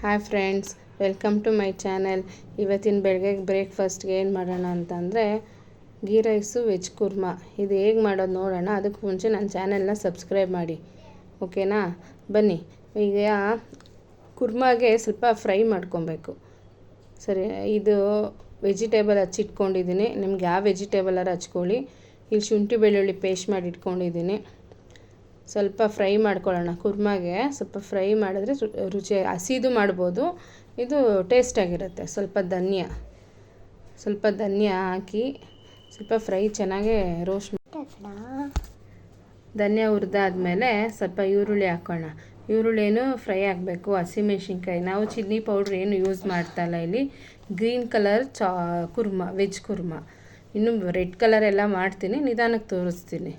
Hi friends welcome to my channel ಇವತ್ತಿನ ಬೆಳಗ್ಗೆ ಬ್ರೇಕ್ಫಾಸ್ಟ್ಗೆ ಏನು ಮಾಡೋಣ ಅಂತಂದರೆ ಗೀ ರೈಸು ವೆಜ್ ಕುರ್ಮಾ. ಇದು ಹೇಗೆ ಮಾಡೋದು ನೋಡೋಣ. ಅದಕ್ಕೆ ಮುಂಚೆ ನನ್ನ ಚಾನೆಲ್ನ ಸಬ್ಸ್ಕ್ರೈಬ್ ಮಾಡಿ. ಓಕೆನಾ ಬನ್ನಿ. ಈಗ ಕುರ್ಮಾಗೆ ಸ್ವಲ್ಪ ಫ್ರೈ ಮಾಡ್ಕೊಬೇಕು. ಸರಿ, ಇದು ವೆಜಿಟೇಬಲ್ ಹಚ್ಚಿಟ್ಕೊಂಡಿದ್ದೀನಿ ನಿಮ್ಗೆ ಯಾವ ವೆಜಿಟೇಬಲಾರು ಹಚ್ಕೊಳ್ಳಿ. ಇಲ್ಲಿ ಶುಂಠಿ, ಬೆಳ್ಳುಳ್ಳಿ ಪೇಸ್ಟ್ ಮಾಡಿ ಇಟ್ಕೊಂಡಿದ್ದೀನಿ. ಸ್ವಲ್ಪ ಫ್ರೈ ಮಾಡ್ಕೊಳ್ಳೋಣ ಕುರ್ಮಾಗೆ. ಸ್ವಲ್ಪ ಫ್ರೈ ಮಾಡಿದ್ರೆ ರುಚಿ, ಹಸಿದು ಮಾಡ್ಬೋದು. ಇದು ಟೇಸ್ಟಾಗಿರುತ್ತೆ ಸ್ವಲ್ಪ ಧನ್ಯ. ಸ್ವಲ್ಪ ಧನ್ಯ ಹಾಕಿ ಸ್ವಲ್ಪ ಫ್ರೈ ಚೆನ್ನಾಗೆ ರೋಸ್ಟ್ ಧನ್ಯ ಹುರಿದಾದ್ಮೇಲೆ ಸ್ವಲ್ಪ ಈರುಳ್ಳಿ ಹಾಕೋಣ. ಈರುಳ್ಳಿನೂ ಫ್ರೈ ಆಗಬೇಕು. ಹಸಿಮೆಣ್ಸಿನ್ಕಾಯಿ ನಾವು ಚಿಲ್ಲಿ ಪೌಡ್ರ್ ಏನು ಯೂಸ್ ಮಾಡ್ತಾ ಇಲ್ಲ. ಇಲ್ಲಿ ಗ್ರೀನ್ ಕಲರ್ ಚಾ, ಕುರ್ಮಾ ವೆಜ್ ಕುರ್ಮಾ. ಇನ್ನು ರೆಡ್ ಕಲರ್ ಎಲ್ಲ ಮಾಡ್ತೀನಿ. ನಿಧಾನಕ್ಕೆ ತೋರಿಸ್ತೀನಿ.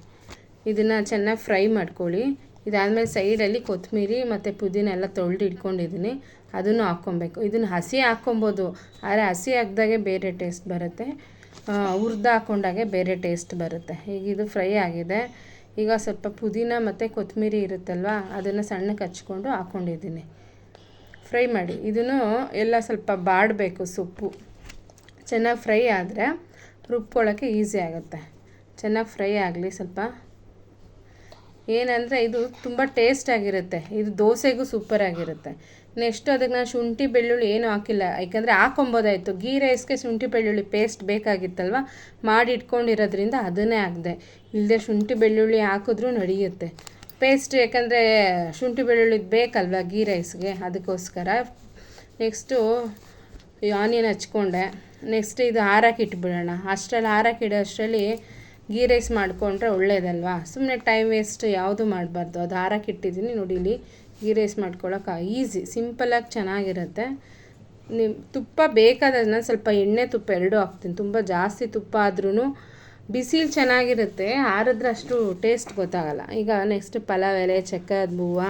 ಇದನ್ನು ಚೆನ್ನಾಗಿ ಫ್ರೈ ಮಾಡ್ಕೊಳ್ಳಿ. ಇದಾದಮೇಲೆ ಸೈಡಲ್ಲಿ ಕೊತ್ತಂಬರಿ ಮತ್ತು ಪುದೀನ ಎಲ್ಲ ತೊಳೆದು ಇಟ್ಕೊಂಡಿದ್ದೀನಿ. ಅದನ್ನು ಹಾಕ್ಕೊಬೇಕು. ಇದನ್ನು ಹಸಿ ಹಾಕ್ಕೊಬೋದು. ಆದರೆ ಹಸಿ ಹಾಕ್ದಾಗೆ ಬೇರೆ ಟೇಸ್ಟ್ ಬರುತ್ತೆ. ಹುರ್ದು ಹಾಕ್ಕೊಂಡಾಗೆ ಬೇರೆ ಟೇಸ್ಟ್ ಬರುತ್ತೆ. ಈಗ ಇದು ಫ್ರೈ ಆಗಿದೆ. ಈಗ ಸ್ವಲ್ಪ ಪುದೀನ ಮತ್ತು ಕೊತ್ತಂಬರಿ ಇರುತ್ತಲ್ವ, ಅದನ್ನು ಸಣ್ಣಕ್ಕೆ ಹಚ್ಕೊಂಡು ಹಾಕ್ಕೊಂಡಿದ್ದೀನಿ. ಫ್ರೈ ಮಾಡಿ. ಇದನ್ನು ಎಲ್ಲ ಸ್ವಲ್ಪ ಬಾಡಬೇಕು ಸೊಪ್ಪು. ಚೆನ್ನಾಗಿ ಫ್ರೈ ಆದರೆ ರುಬ್ಕೊಳ್ಳೋಕ್ಕೆ ಈಸಿ ಆಗುತ್ತೆ. ಚೆನ್ನಾಗಿ ಫ್ರೈ ಆಗಲಿ ಸ್ವಲ್ಪ. ಏನಂದರೆ ಇದು ತುಂಬ ಟೇಸ್ಟ್ ಆಗಿರುತ್ತೆ. ಇದು ದೋಸೆಗೂ ಸೂಪರ್ ಆಗಿರುತ್ತೆ. ನೆಕ್ಸ್ಟ್ ಅದಕ್ಕೆ ನಾನು ಶುಂಠಿ, ಬೆಳ್ಳುಳ್ಳಿ ಏನೂ ಹಾಕಿಲ್ಲ. ಯಾಕಂದರೆ ಹಾಕೊಬೋದಾಯಿತು ಗೀ ರೈಸ್ಗೆ ಶುಂಠಿ, ಬೆಳ್ಳುಳ್ಳಿ ಪೇಸ್ಟ್ ಬೇಕಾಗಿತ್ತಲ್ವ? ಮಾಡಿ ಇಟ್ಕೊಂಡಿರೋದ್ರಿಂದ ಅದನ್ನೇ ಹಾಕಿದೆ. ಇಲ್ಲದೆ ಶುಂಠಿ, ಬೆಳ್ಳುಳ್ಳಿ ಹಾಕಿದ್ರೂ ನಡೆಯುತ್ತೆ. ಪೇಸ್ಟ್ ಯಾಕಂದರೆ ಶುಂಠಿ, ಬೆಳ್ಳುಳ್ಳಿ ಬೇಕಲ್ವ ಗೀ? ರೈಸ್ಗೆ ಅದಕ್ಕೋಸ್ಕರ ನೆಕ್ಸ್ಟು ಆನಿಯನ್ ಹಚ್ಕೊಂಡೆ. ನೆಕ್ಸ್ಟ್ ಇದು ಹಾರಕ್ಕೆ ಇಟ್ಬಿಡೋಣ. ಅಷ್ಟರಲ್ಲಿ ಹಾರಕ್ಕೆ ಇಡೋ ಅಷ್ಟರಲ್ಲಿ ಗೀ ರೈಸ್ ಮಾಡಿಕೊಂಡ್ರೆ ಒಳ್ಳೇದಲ್ವಾ? ಸುಮ್ಮನೆ ಟೈಮ್ ವೇಸ್ಟ್ ಯಾವುದು ಮಾಡಬಾರ್ದು. ಅದು ಹಾರಕ್ಕೆ ಇಟ್ಟಿದ್ದೀನಿ ನೋಡಿ ಇಲ್ಲಿ ಗೀ ರೈಸ್ ಮಾಡ್ಕೊಳ್ಳೋಕೆ ಈಸಿ ಸಿಂಪಲಾಗಿ ಚೆನ್ನಾಗಿರುತ್ತೆ. ನಿಮ್ಮ ತುಪ್ಪ ಬೇಕಾದನ್ನ ಸ್ವಲ್ಪ ಎಣ್ಣೆ ತುಪ್ಪ ಎರಡೂ ಹಾಕ್ತೀನಿ. ತುಂಬ ಜಾಸ್ತಿ ತುಪ್ಪ ಆದ್ರೂ ಬಿಸಿಲು ಚೆನ್ನಾಗಿರುತ್ತೆ. ಆರಿದ್ರೆ ಅಷ್ಟು ಟೇಸ್ಟ್ ಗೊತ್ತಾಗಲ್ಲ. ಈಗ ನೆಕ್ಸ್ಟ್ ಪಲಾವ್ ಎಲೆ ಚಕ್ಕದ ಹೂವು,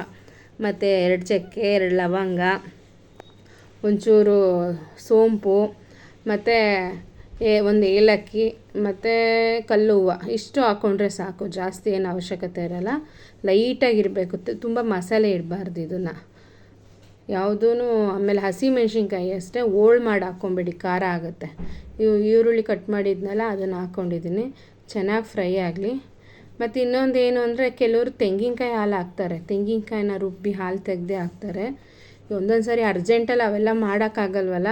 ಮತ್ತು ಎರಡು ಚಕ್ಕೆ, ಎರಡು ಲವಂಗ, ಒಂಚೂರು ಸೋಂಪು, ಮತ್ತು ಏ, ಒಂದು ಏಲಕ್ಕಿ ಮತ್ತು ಕಲ್ಲು ಹೂವು ಇಷ್ಟು ಹಾಕ್ಕೊಂಡ್ರೆ ಸಾಕು, ಜಾಸ್ತಿ ಏನು ಅವಶ್ಯಕತೆ ಇರಲ್ಲ. ಲೈಟಾಗಿರಬೇಕು ತುಂಬ ಮಸಾಲೆ ಇಡಬಾರ್ದು ಇದನ್ನು. ಯಾವುದೂ ಆಮೇಲೆ ಹಸಿ ಮೆಣಸಿನ್ಕಾಯಿ ಅಷ್ಟೇ ಹೋಳು ಮಾಡಿ ಹಾಕ್ಕೊಂಬಿಡಿ ಖಾರ ಆಗುತ್ತೆ. ಇವು ಈರುಳ್ಳಿ ಕಟ್ ಮಾಡಿದ್ನಲ್ಲ, ಅದನ್ನು ಹಾಕ್ಕೊಂಡಿದ್ದೀನಿ ಚೆನ್ನಾಗಿ ಫ್ರೈ ಆಗಲಿ. ಮತ್ತು ಇನ್ನೊಂದು ಏನು ಅಂದರೆ, ಕೆಲವರು ತೆಂಗಿನಕಾಯಿ ಹಾಲು ಹಾಕ್ತಾರೆ. ತೆಂಗಿನಕಾಯಿನ ರುಬ್ಬಿ ಹಾಲು ತೆಗೆದೇ ಹಾಕ್ತಾರೆ. ಒಂದೊಂದು ಸಾರಿ ಅರ್ಜೆಂಟಲ್ಲಿ ಅವೆಲ್ಲ ಮಾಡೋಕ್ಕಾಗಲ್ವಲ್ಲ?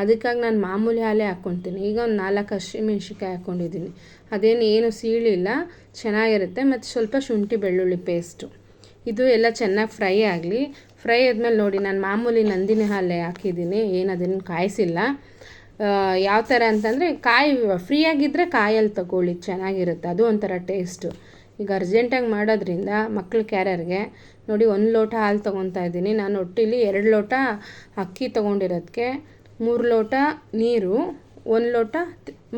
ಅದಕ್ಕಾಗಿ ನಾನು ಮಾಮೂಲಿ ಹಾಲೇ ಹಾಕ್ಕೊತೀನಿ. ಈಗ ಒಂದು ನಾಲ್ಕು ಹಸಿಮೆಣ್ಸಿಕಾಯಿ ಹಾಕ್ಕೊಂಡಿದ್ದೀನಿ. ಅದೇನು ಏನು ಸೀಳಿಲ್ಲ, ಚೆನ್ನಾಗಿರುತ್ತೆ. ಮತ್ತು ಸ್ವಲ್ಪ ಶುಂಠಿ ಬೆಳ್ಳುಳ್ಳಿ ಪೇಸ್ಟು. ಇದು ಎಲ್ಲ ಚೆನ್ನಾಗಿ ಫ್ರೈ ಆಗಲಿ. ಫ್ರೈ ಆದಮೇಲೆ ನೋಡಿ, ನಾನು ಮಾಮೂಲಿ ನಂದಿನಿ ಹಾಲೇ ಹಾಕಿದ್ದೀನಿ. ಏನು ಅದನ್ನು ಕಾಯಿಸಿಲ್ಲ. ಯಾವ ಥರ ಅಂತಂದರೆ ಕಾಯಿ ಫ್ರೀಯಾಗಿದ್ದರೆ ಕಾಯಲ್ಲಿ ತಗೊಳ್ಳಿ. ಚೆನ್ನಾಗಿರುತ್ತೆ. ಅದು ಒಂಥರ ಟೇಸ್ಟು. ಈಗ ಅರ್ಜೆಂಟಾಗಿ ಮಾಡೋದ್ರಿಂದ ಮಕ್ಳು ಕ್ಯಾರಿಯರ್ಗೆ ನೋಡಿ ಒಂದು ಲೋಟ ಹಾಲು ತೊಗೊತಾ ಇದ್ದೀನಿ. ನಾನು ಒಟ್ಟಿಲಿ ಎರಡು ಲೋಟ ಅಕ್ಕಿ ತೊಗೊಂಡಿರೋದಕ್ಕೆ ಮೂರು ಲೋಟ ನೀರು, ಒಂದು ಲೋಟ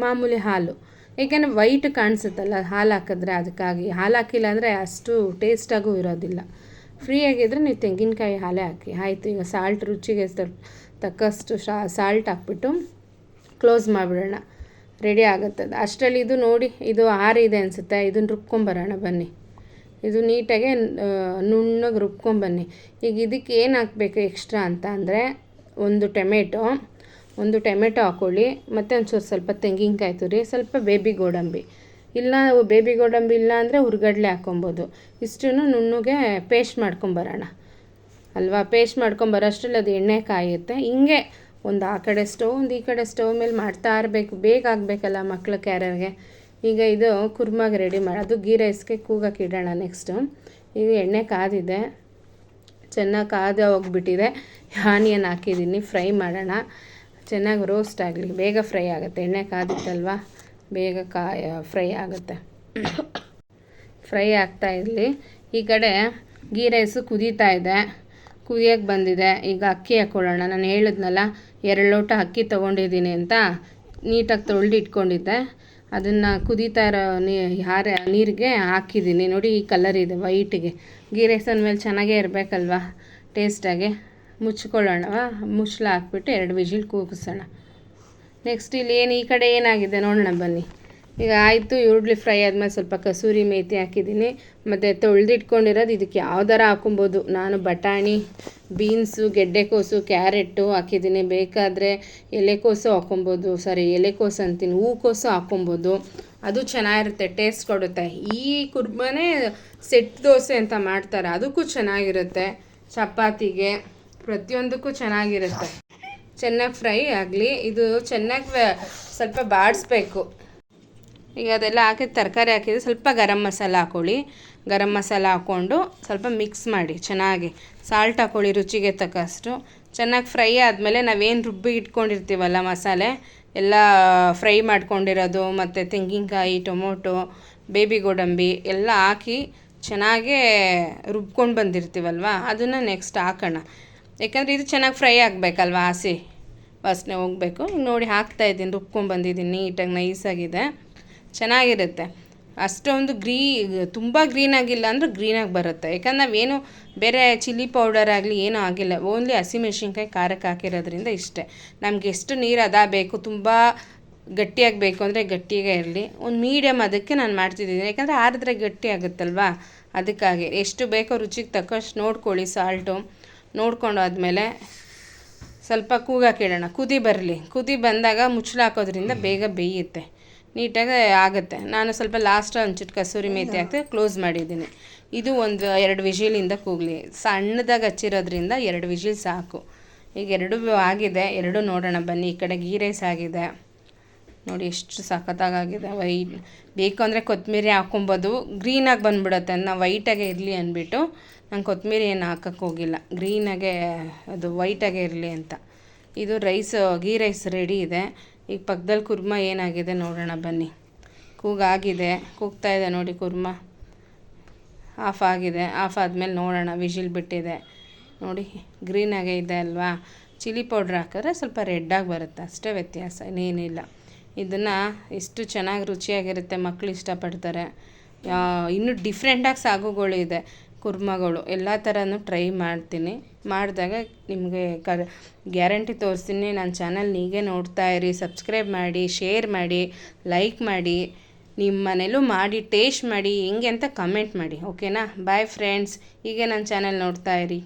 ಮಾಮೂಲಿ ಹಾಲು. ಏಕೆಂದರೆ ವೈಟ್ ಕಾಣಿಸುತ್ತಲ್ಲ ಹಾಲು ಹಾಕಿದ್ರೆ ಅದಕ್ಕಾಗಿ ಹಾಲು ಹಾಕಿಲ್ಲ ಅಂದರೆ ಅಷ್ಟು ಟೇಸ್ಟಾಗೂ ಇರೋದಿಲ್ಲ. ಫ್ರೀ ಆಗಿದ್ದರೆ ನೀವು ತೆಂಗಿನಕಾಯಿ ಹಾಲೇ ಹಾಕಿ. ಆಯಿತು, ಈಗ ಸಾಲ್ಟ್ ರುಚಿಗೆ ತಕ್ಕಷ್ಟು ಶಾ ಸಾಲ್ಟ್ ಹಾಕ್ಬಿಟ್ಟು ಕ್ಲೋಸ್ ಮಾಡಿಬಿಡೋಣ. ರೆಡಿ ಆಗುತ್ತದೆ. ಅಷ್ಟರಲ್ಲಿ ಇದು ನೋಡಿ, ಇದು ಆರಿದೆ ಅನಿಸುತ್ತೆ. ಇದನ್ನು ರುಬ್ಕೊಂಬರೋಣ ಬನ್ನಿ. ಇದು ನೀಟಾಗೆ ನುಣ್ಣಗೆ ರುಬ್ಕೊಂಬನ್ನಿ ಈಗ ಇದಕ್ಕೆ ಏನು ಹಾಕಬೇಕು ಎಕ್ಸ್ಟ್ರಾ ಅಂತ ಅಂದರೆ ಒಂದು ಟೊಮೆಟೊ ಒಂದು ಟೊಮೆಟೊ ಹಾಕ್ಕೊಳ್ಳಿ ಮತ್ತು ಒಂಚೂರು ಸ್ವಲ್ಪ ತೆಂಗಿನಕಾಯಿ ತುರಿ, ಸ್ವಲ್ಪ ಬೇಬಿ ಗೋಡಂಬಿ. ಇಲ್ಲ, ಬೇಬಿ ಗೋಡಂಬಿ ಇಲ್ಲ ಅಂದರೆ ಹುರ್ಗಡ್ಲೆ ಹಾಕ್ಕೊಬೋದು. ಇಷ್ಟನ್ನು ನುಣ್ಣಗೆ ಪೇಸ್ಟ್ ಮಾಡ್ಕೊಂಬರೋಣ. ಅಲ್ವಾ? ಪೇಸ್ಟ್ ಮಾಡ್ಕೊಂಬರೋಷ್ಟ್ರಲ್ಲಿ ಅದು ಎಣ್ಣೆ ಕಾಯುತ್ತೆ. ಹಿಂಗೆ ಒಂದು ಆ ಕಡೆ ಸ್ಟವ್ ಒಂದು ಈ ಕಡೆ ಸ್ಟವ್ ಮೇಲೆ ಮಾಡ್ತಾ ಇರಬೇಕು, ಬೇಗ ಆಗಬೇಕಲ್ಲ ಮಕ್ಳು ಕ್ಯಾರರ್ಗೆ. ಈಗ ಇದು ಕುರ್ಮಾಗೆ ರೆಡಿ ಮಾಡಿ, ಅದು ಗೀ ರೈಸ್ಗೆ ಕೂಗಕ್ಕೆ ಇಡೋಣ ನೆಕ್ಸ್ಟು ಈಗ ಎಣ್ಣೆ ಕಾದಿದೆ. ಚೆನ್ನಾಗಿ ಕಾದ ಹೋಗ್ಬಿಟ್ಟಿದೆ. ಆನಿಯನ್ ಹಾಕಿದ್ದೀನಿ, ಫ್ರೈ ಮಾಡೋಣ. ಚೆನ್ನಾಗಿ ರೋಸ್ಟ್ ಆಗಲಿ, ಬೇಗ ಫ್ರೈ ಆಗುತ್ತೆ. ಎಣ್ಣೆ ಕಾದಿತ್ತಲ್ವ? ಬೇಗ ಕಾಯ ಫ್ರೈ ಆಗುತ್ತೆ. ಫ್ರೈ ಆಗ್ತಾ ಇರಲಿ. ಈ ಕಡೆ ಗೀ ರೈಸು ಕುದೀತಾ ಇದೆ. ಕುದಿಯೋಕ್ಕೆ ಬಂದಿದೆ. ಈಗ ಅಕ್ಕಿ ಹಾಕ್ಕೊಳ್ಳೋಣ ನಾನು ಹೇಳಿದ್ನಲ್ಲ, ಎರಡು ಲೋಟ ಅಕ್ಕಿ ತೊಗೊಂಡಿದ್ದೀನಿ ಅಂತ ನೀಟಾಗಿ ತೊಳೆದು ಇಟ್ಕೊಂಡಿದ್ದೆ. ಅದನ್ನು ಕುದೀತಾ ಇರೋ ನೀ ಯಾರ ನೀರಿಗೆ ಹಾಕಿದ್ದೀನಿ. ನೋಡಿ ಈ ಕಲರ್ ಇದೆ ವೈಟಿಗೆ ಗೀ ಅಂದಮೇಲೆ ಚೆನ್ನಾಗೇ ಇರಬೇಕಲ್ವಾ ಟೇಸ್ಟಾಗಿ ಮುಚ್ಕೊಳ್ಳೋಣ ಮುಚ್ಚಲ ಹಾಕ್ಬಿಟ್ಟು ಎರಡು ವಿಜಿಲ್ ಕೂಗಿಸೋಣ. ನೆಕ್ಸ್ಟ್ ಇಲ್ಲಿ ಏನು, ಈ ಕಡೆ ಏನಾಗಿದೆ ನೋಡೋಣ ಬನ್ನಿ. ಈಗ ಆಯಿತು, ಈರುಳ್ಳಿ ಫ್ರೈ ಆದಮೇಲೆ ಸ್ವಲ್ಪ ಕಸೂರಿ ಮೇಥಿ ಹಾಕಿದ್ದೀನಿ. ಮತ್ತು ತೊಳೆದಿಟ್ಕೊಂಡಿರೋದು ಇದಕ್ಕೆ ಯಾವ್ದಾರ ಹಾಕೊಬೋದು ನಾನು ಬಟಾಣಿ, ಬೀನ್ಸು, ಗೆಡ್ಡೆಕೋಸು, ಕ್ಯಾರೆಟು ಹಾಕಿದ್ದೀನಿ. ಬೇಕಾದರೆ ಎಲೆಕೋಸು ಹಾಕೊಬೋದು ಸಾರಿ, ಎಲೆಕೋಸು ಅಂತೀನಿ. ಹೂಕೋಸು ಹಾಕೊಬೋದು ಅದು ಚೆನ್ನಾಗಿರುತ್ತೆ, ಟೇಸ್ಟ್ ಕೊಡುತ್ತೆ. ಈ ಕುರ್ಮನೇ ಸೆಟ್ ದೋಸೆ ಅಂತ ಮಾಡ್ತಾರೆ. ಅದಕ್ಕೂ ಚೆನ್ನಾಗಿರುತ್ತೆ. ಚಪಾತಿಗೆ ಪ್ರತಿಯೊಂದಕ್ಕೂ ಚೆನ್ನಾಗಿರುತ್ತೆ. ಚೆನ್ನಾಗಿ ಫ್ರೈ ಆಗಲಿ. ಇದು ಚೆನ್ನಾಗಿ ಸ್ವಲ್ಪ ಬಾಡಿಸ್ಬೇಕು. ಈಗ ಅದೆಲ್ಲ ಹಾಕಿ ತರಕಾರಿ ಹಾಕಿದ್ರೆ ಸ್ವಲ್ಪ ಗರಂ ಮಸಾಲ ಹಾಕೊಳ್ಳಿ. ಗರಂ ಮಸಾಲ ಹಾಕ್ಕೊಂಡು ಸ್ವಲ್ಪ ಮಿಕ್ಸ್ ಮಾಡಿ, ಚೆನ್ನಾಗಿ ಸಾಲ್ಟ್ ಹಾಕ್ಕೊಳ್ಳಿ ರುಚಿಗೆ ತಕ್ಕಷ್ಟು. ಚೆನ್ನಾಗಿ ಫ್ರೈ ಆದಮೇಲೆ ನಾವೇನು ರುಬ್ಬಿ ಇಟ್ಕೊಂಡಿರ್ತೀವಲ್ಲ ಮಸಾಲೆ, ಎಲ್ಲ ಫ್ರೈ ಮಾಡ್ಕೊಂಡಿರೋದು, ಮತ್ತು ತೆಂಗಿನಕಾಯಿ, ಟೊಮೊಟೊ ಬೇಬಿ ಗೋಡಂಬಿ ಎಲ್ಲ ಹಾಕಿ ಚೆನ್ನಾಗೇ ರುಬ್ಕೊಂಡು ಬಂದಿರ್ತೀವಲ್ವ? ಅದನ್ನು ನೆಕ್ಸ್ಟ್ ಹಾಕೋಣ. ಯಾಕಂದರೆ ಇದು ಚೆನ್ನಾಗಿ ಫ್ರೈ ಆಗಬೇಕಲ್ವ ಹಸಿ ವಾಸನೆ ಹೋಗಬೇಕು. ನೋಡಿ ಹಾಕ್ತಾಯಿದ್ದೀನಿ ರುಬ್ಕೊಂಡು ಬಂದಿದ್ದೀನಿ, ನೀಟಾಗಿ ನೈಸಾಗಿದೆ ಚೆನ್ನಾಗಿರುತ್ತೆ. ಅಷ್ಟೊಂದು ಗ್ರೀ, ತುಂಬ ಗ್ರೀನಾಗಿಲ್ಲ ಅಂದರೆ ಗ್ರೀನಾಗಿ ಬರುತ್ತೆ. ಯಾಕಂದ್ರೆ ನಾವೇನು ಬೇರೆ ಚಿಲ್ಲಿ ಪೌಡರ್ ಆಗಲಿ ಏನೂ ಆಗಿಲ್ಲ. ಓನ್ಲಿ ಹಸಿಮೆಣ್ಸಿನ್ಕಾಯಿ ಖಾರಕ್ಕೆ ಹಾಕಿರೋದ್ರಿಂದ ಇಷ್ಟೇ. ನಮ್ಗೆ ಎಷ್ಟು ನೀರು ಅದಾ ಬೇಕು, ತುಂಬ ಗಟ್ಟಿಯಾಗಿ ಬೇಕು ಅಂದರೆ ಗಟ್ಟಿಗೆ ಇರಲಿ. ಒಂದು ಮೀಡಿಯಮ್ ಅದಕ್ಕೆ ನಾನು ಮಾಡ್ತಿದ್ದೀನಿ. ಯಾಕಂದರೆ ಆರಿದ್ರೆ ಗಟ್ಟಿ ಆಗುತ್ತಲ್ವಾ? ಅದಕ್ಕಾಗಿ. ಎಷ್ಟು ಬೇಕೋ ರುಚಿಗೆ ತಕ್ಕಷ್ಟು ನೋಡ್ಕೊಳ್ಳಿ ಸಾಲ್ಟು ನೋಡ್ಕೊಂಡು ಆದಮೇಲೆ ಸ್ವಲ್ಪ ಕೂಗಾಕಿಡೋಣ ಕುದಿ ಬರಲಿ. ಕುದಿ ಬಂದಾಗ ಮುಚ್ಚಳ ಹಾಕೋದ್ರಿಂದ ಬೇಗ ಬೇಯುತ್ತೆ. ನೀಟಾಗಿ ಆಗುತ್ತೆ. ನಾನು ಸ್ವಲ್ಪ ಲಾಸ್ಟ್ ಒಂಚೂರು ಕಸೂರಿ ಮೇಥಿ ಹಾಕಿ ಕ್ಲೋಸ್ ಮಾಡಿದ್ದೀನಿ. ಇದು ಒಂದು ಎರಡು ವಿಷಿಲಿಂದ ಕೂಗಲಿ. ಸಣ್ಣದಾಗಿ ಹಚ್ಚಿರೋದ್ರಿಂದ ಎರಡು ವಿಷಿಲ್ ಸಾಕು. ಈಗ ಎರಡು ಆಗಿದೆ. ಎರಡು ನೋಡೋಣ ಬನ್ನಿ. ಈ ಕಡೆ ಗೀ ರೈಸ್ ಆಗಿದೆ. ನೋಡಿ ಎಷ್ಟು ಸಖತ್ತಾಗಿದೆ ವೈಟ್. ಬೇಕು ಅಂದರೆ ಕೊತ್ತಂಬರಿ ಹಾಕೊಬೋದು ಗ್ರೀನಾಗಿ ಬಂದುಬಿಡುತ್ತೆ. ನಾವು ವೈಟಾಗೆ ಇರಲಿ ಅಂದ್ಬಿಟ್ಟು ನಾನು ಕೊತ್ತಂಬರಿ ಏನು ಹಾಕೋಕ್ಕೆ ಹೋಗಿಲ್ಲ. ಗ್ರೀನಾಗೆ ಅದು ವೈಟಾಗೆ ಇರಲಿ ಅಂತ. ಇದು ರೈಸ್, ಗೀ ರೈಸ್ ರೆಡಿ ಇದೆ. ಈಗ ಪಕ್ಕದಲ್ಲಿ ಕುರ್ಮ ಏನಾಗಿದೆ ನೋಡೋಣ ಬನ್ನಿ. ಕೂಗಾಗಿದೆ, ಕೂಗ್ತಾ ಇದೆ ನೋಡಿ ಕುರ್ಮ. ಆಫ್ ಆಗಿದೆ, ಆಫ್ ಆದಮೇಲೆ ನೋಡೋಣ ವಿಜಿಲ್ ಬಿಟ್ಟಿದೆ. ನೋಡಿ ಗ್ರೀನಾಗೆ ಇದೆ ಅಲ್ವಾ? ಚಿಲ್ಲಿ ಪೌಡ್ರ್ ಹಾಕಿದ್ರೆ ಸ್ವಲ್ಪ ರೆಡ್ಡಾಗಿ ಬರುತ್ತೆ, ಅಷ್ಟೇ ವ್ಯತ್ಯಾಸ ಇನ್ನೇನಿಲ್ಲ ಇದನ್ನು ಎಷ್ಟು ಚೆನ್ನಾಗಿ ರುಚಿಯಾಗಿರುತ್ತೆ ಮಕ್ಕಳು ಇಷ್ಟಪಡ್ತಾರೆ. ಇನ್ನೂ ಡಿಫ್ರೆಂಟಾಗಿ ಸಾಗುಗಳಿದೆ ಕುರ್ಮಗಳು, ಎಲ್ಲ ಥರನೂ ಟ್ರೈ ಮಾಡ್ತೀನಿ. ಮಾಡಿದಾಗ ನಿಮಗೆ ಕ ಗ್ಯಾರಂಟಿ ತೋರಿಸ್ತೀನಿ. ನನ್ನ ಚಾನಲ್ ನೀವೇ ನೋಡ್ತಾ ಇರಿ ಸಬ್ಸ್ಕ್ರೈಬ್ ಮಾಡಿ ಶೇರ್ ಮಾಡಿ ಲೈಕ್ ಮಾಡಿ ನಿಮ್ಮ ಮನೇಲೂ ಮಾಡಿ ಟೇಸ್ಟ್ ಮಾಡಿ, ಹೆಂಗೆ ಅಂತ ಕಮೆಂಟ್ ಮಾಡಿ ಓಕೆನಾ ಬಾಯ್ ಫ್ರೆಂಡ್ಸ್ ಹೀಗೆ ನನ್ನ ಚಾನಲ್ ನೋಡ್ತಾ ಇರಿ.